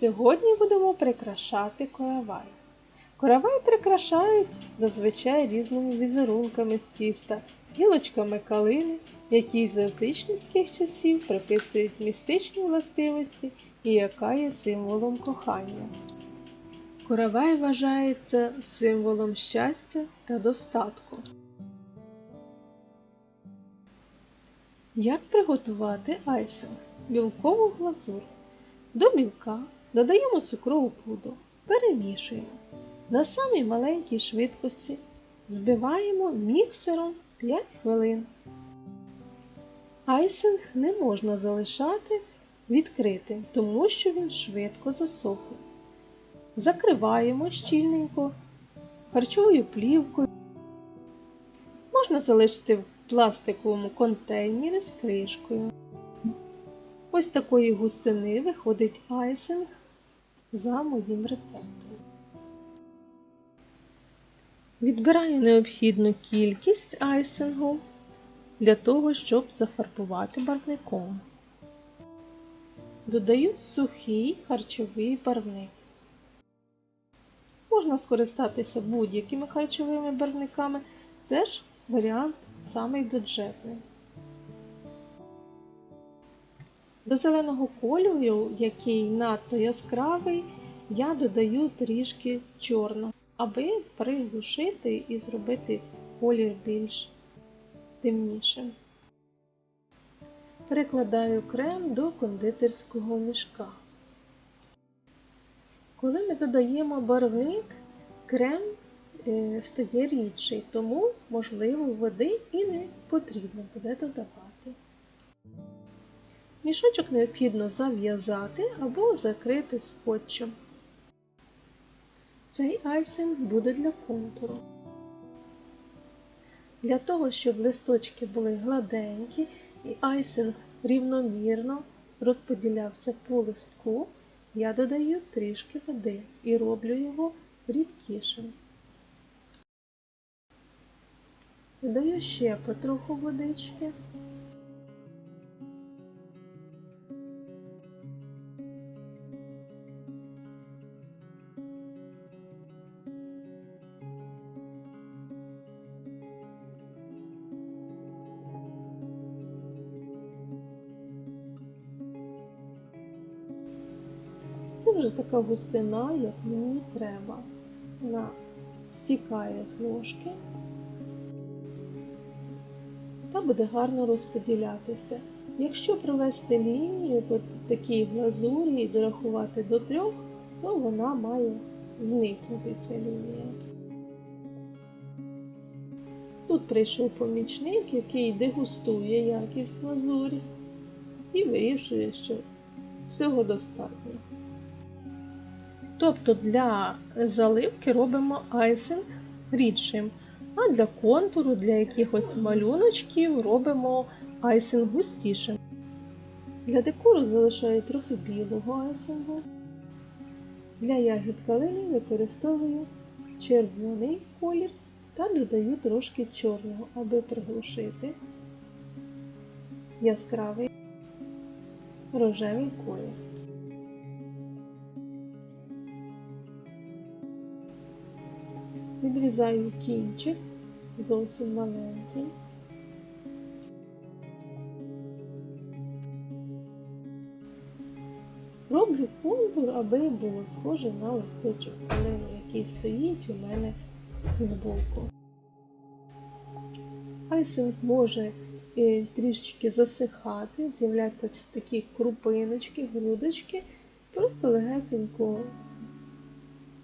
Сьогодні будемо прикрашати коровай. Коровай прикрашають зазвичай різними візерунками з тіста, гілочками калини, які з язичницьких часів приписують містичні властивості і яка є символом кохання. Коровай вважається символом щастя та достатку. Як приготувати айсинг? Білкову глазур. До білка додаємо цукрову пудру, перемішуємо. На самій маленькій швидкості збиваємо міксером 5 хвилин. Айсинг не можна залишати відкритим, тому що він швидко засохне. Закриваємо щільненько харчовою плівкою. Можна залишити в пластиковому контейнері з кришкою. Ось такої густини виходить айсинг за моїм рецептом. Відбираю необхідну кількість айсингу для того, щоб зафарбувати барвником. Додаю сухий харчовий барвник. Можна скористатися будь-якими харчовими барвниками, це ж варіант самий бюджетний. До зеленого кольору, який надто яскравий, я додаю трішки чорного, аби приглушити і зробити колір більш темнішим. Перекладаю крем до кондитерського мішка. Коли ми додаємо барвник, крем е, стає рідший, тому, можливо, води і не потрібно буде додавати. Мішочок необхідно зав'язати або закрити скотчем. Цей айсинг буде для контуру. Для того, щоб листочки були гладенькі і айсинг рівномірно розподілявся по листку, я додаю трішки води і роблю його рідкішим. Додаю ще потроху водички. Така густина, як мені треба. Вона стікає з ложки та буде гарно розподілятися. Якщо провести лінію по такій глазурі і дорахувати до трьох, то вона має зникнути ця лінія. Тут прийшов помічник, який дегустує якість глазурі і вирішує, що всього достатньо. Тобто для заливки робимо айсинг рідшим, а для контуру, для якихось малюночків робимо айсинг густішим. Для декору залишаю трохи білого айсингу. Для ягід калини використовую червоний колір та додаю трошки чорного, аби приглушити яскравий рожевий колір. Відрізаю кінчик, зовсім маленький. Роблю контур, аби було схоже на листочок калини, який стоїть у мене збоку. Айсинг може е, трішечки засихати, з'являтися такі крупиночки, грудочки, просто легесенько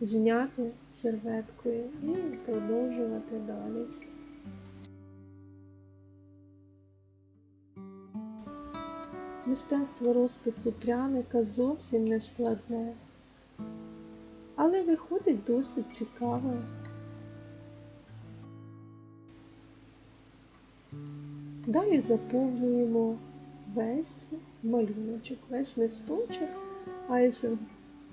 зняти серветкою і продовжувати далі. Мистецтво розпису пряника зовсім не складне, але виходить досить цікаво. Далі заповнюємо весь малюночок, весь листочок, айсинг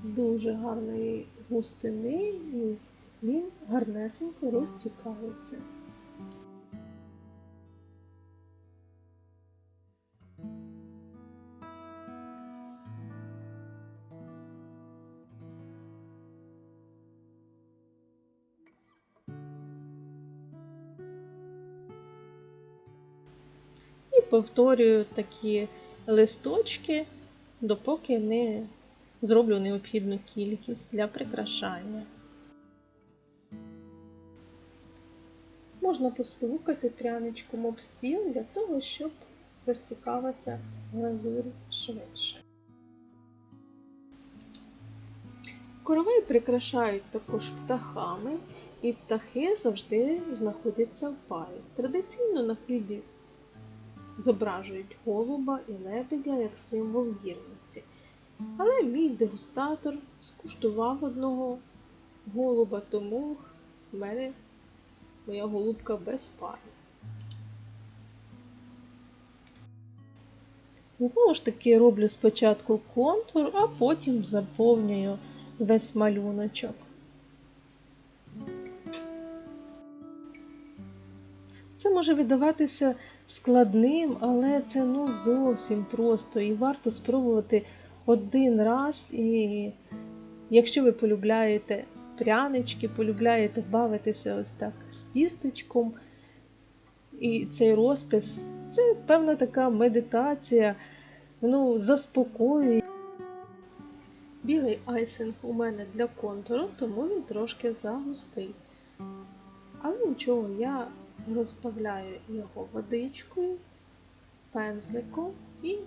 дуже гарної густини і він гарнесенько розтікається. Повторюю такі листочки, допоки не зроблю необхідну кількість для прикрашання. Можна постукати пряничком об стіл для того, щоб розтікалася глазурь швидше. Коровай прикрашають також птахами, і птахи завжди знаходяться в парі. Традиційно на хлібі зображують голуба і лебедя як символ вірності. Але мій дегустатор скуштував одного голуба, тому в мене моя голубка без пари. Знову ж таки роблю спочатку контур, а потім заповнюю весь малюночок. Це може видаватися складним, але це ну зовсім просто і варто спробувати один раз. І якщо ви полюбляєте прянички, полюбляєте бавитися ось так з тістечком, і цей розпис це певна така медитація, ну, заспокоює. Білий айсинг у мене для контуру, тому він трошки загустий. Але нічого, я розбавляю його водичкою, пензликом і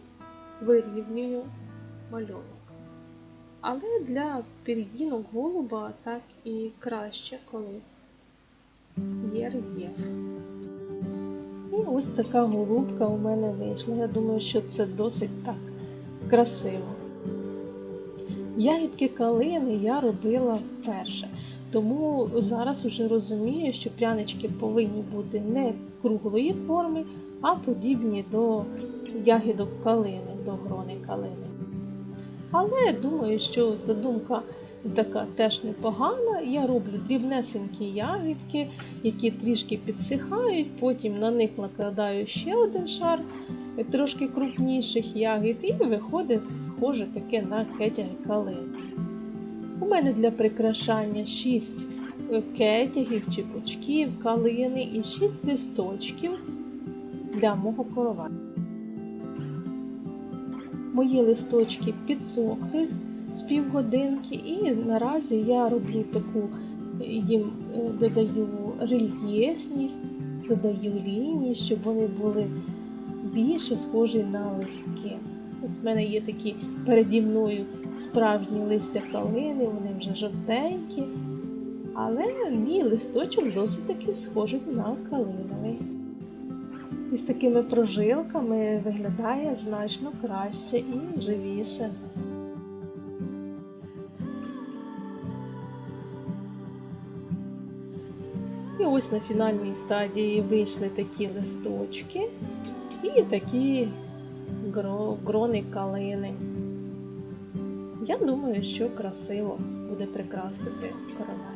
вирівнюю малюнок. Але для пір'їнок голуба так і краще, коли є рельєф. І ось така голубка у мене вийшла. Я думаю, що це досить так красиво. Ягідки калини я робила вперше. Тому зараз вже розумію, що прянички повинні бути не круглої форми, а подібні до ягідок калини, до грони калини. Але думаю, що задумка така теж непогана. Я роблю дрібнесенькі ягідки, які трішки підсихають, потім на них накладаю ще один шар трошки крупніших ягід, і виходить схоже таке на кетяги калини. У мене для прикрашання 6 кетягів чи пучків, калини і 6 листочків для мого короваю. Мої листочки підсохли з півгодинки, і наразі я роблю таку їм додаю рельєфність, додаю лінії, щоб вони були більше схожі на листки. Ось в мене є такі переді мною справжні листя калини, вони вже жовтенькі, але мій листочок досить таки схожий на калиновий. І з такими прожилками виглядає значно краще і живіше. І ось на фінальній стадії вийшли такі листочки і такі грони калини. Я думаю, що красиво буде прикрасити каравай.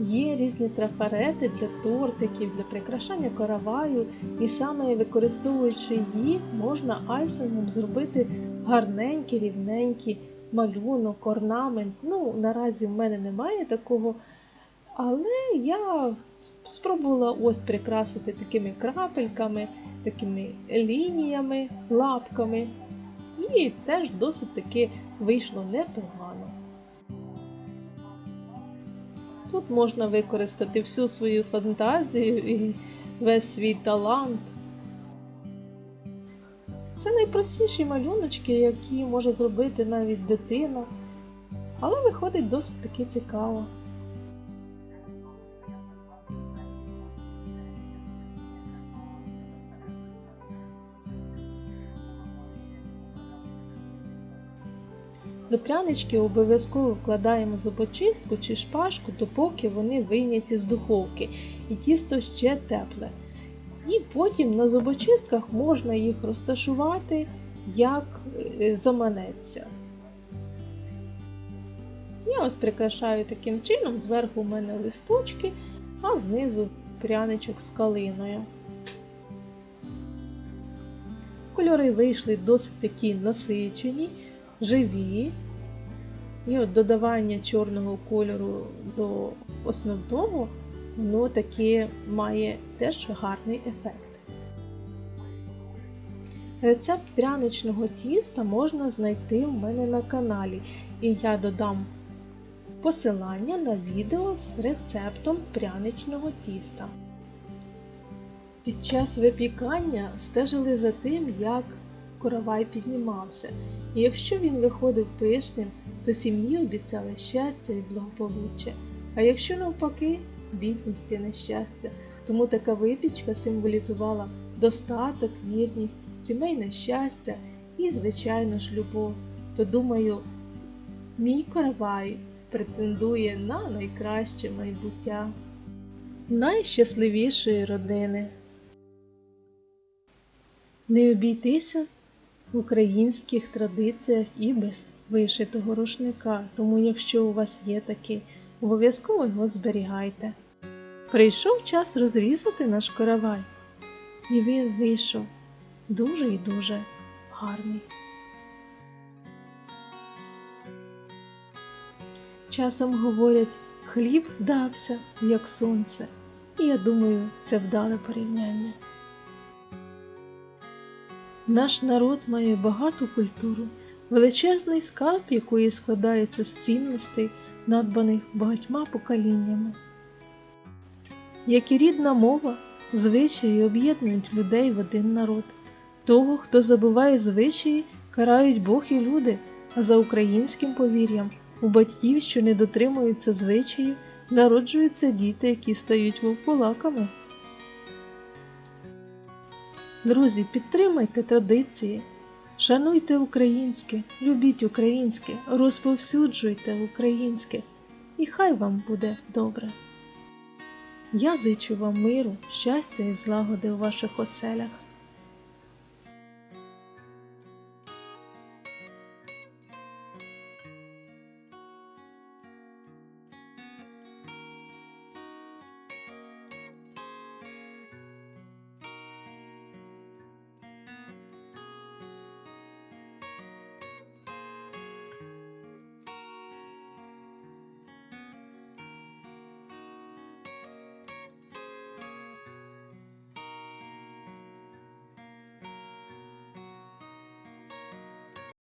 Є різні трафарети для тортиків, для прикрашання караваю, і саме використовуючи їх, можна айсингом зробити гарненький, рівненький малюнок, орнамент. Ну, наразі в мене немає такого. Але я спробувала ось прикрасити такими крапельками, такими лініями, лапками. І теж досить таки вийшло непогано. Тут можна використати всю свою фантазію і весь свій талант. Це найпростіші малюночки, які може зробити навіть дитина, але виходить досить таки цікаво. Прянички обов'язково вкладаємо зубочистку чи шпажку, допоки вони вийняті з духовки і тісто ще тепле. І потім на зубочистках можна їх розташувати, як е, заманеться. Я ось прикрашаю таким чином, зверху у мене листочки, а знизу пряничок з калиною. Кольори вийшли досить такі насичені живі. І от додавання чорного кольору до основного, воно таки має теж гарний ефект. Рецепт пряничного тіста можна знайти в мене на каналі, і я додам посилання на відео з рецептом пряничного тіста. Під час випікання стежили за тим, як коровай піднімався, і якщо він виходив пишним, то сім'ї обіцяли щастя і благополуччя, а якщо навпаки, бідність і нещастя. Тому така випічка символізувала достаток, вірність, сімейне щастя і, звичайно ж, любов. То думаю, мій коровай претендує на найкраще майбуття найщасливішої родини. Не обійтися в українських традиціях і без вишитого рушника, тому якщо у вас є такий, обов'язково його зберігайте. Прийшов час розрізати наш каравай, і він вийшов дуже і дуже гарний. Часом говорять, хліб вдався, як сонце, і я думаю, це вдале порівняння. Наш народ має багату культуру, величезний скарб, якої складається з цінностей, надбаних багатьма поколіннями. Як і рідна мова, звичаї об'єднують людей в один народ. Того, хто забуває звичаї, карають Бог і люди, а за українським повір'ям у батьків, що не дотримуються звичаїв, народжуються діти, які стають вовкулаками. Друзі, підтримайте традиції, шануйте українське, любіть українське, розповсюджуйте українське, і хай вам буде добре. Я зичу вам миру, щастя і злагоди у ваших оселях.